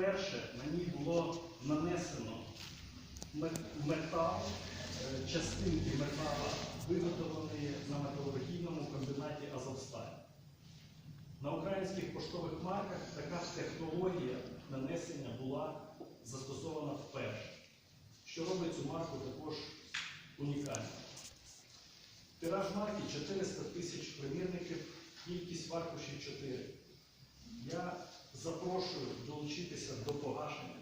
вперше на ній було нанесено метал, е, частинки метала, виготовлені на металургійному комбінаті Азовсталь. На українських поштових марках така технологія нанесення була застосована вперше, що робить цю марку також унікальною. Тираж марки 400 тисяч примірників, кількість в 4. Я запрошую долучитися до погашення.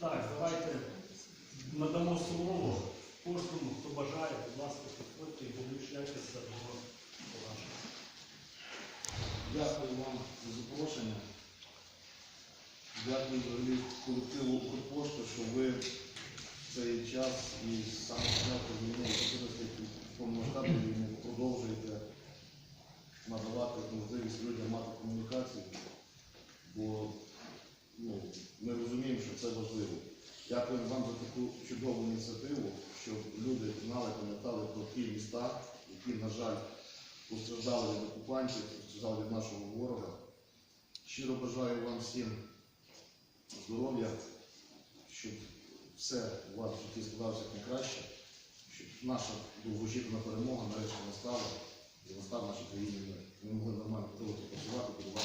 Так, давайте надамо слово кожному, хто бажає, будь ласка, підходьте і долучайтеся до погашення. Дякую вам за запрошення. Дякую взагалі колективу Укрпошти, що ви в цей час і початку війни, 14 повномасштабної війни, продовжуєте надавати можливість людям мати комунікацію, бо ну, ми розуміємо, що це важливо. Дякуємо вам за таку чудову ініціативу, щоб люди знали, пам'ятали про ті міста, які, на жаль, постраждали від окупантів, постраждали від нашого ворога. Щиро бажаю вам всім здоров'я, щоб все у вас в житті складалося найкраще, щоб наша довгоочікувана перемога нарешті настала і настав нашій країні. Ми могли нормально працювати, будувати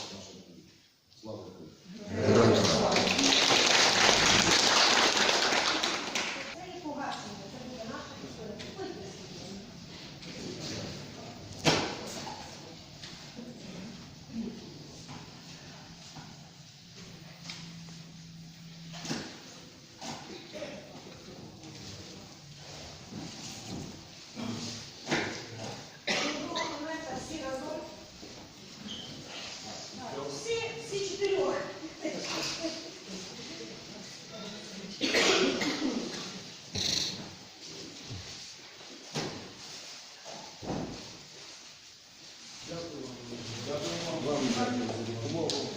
Дякую вам. Вам за допомогу.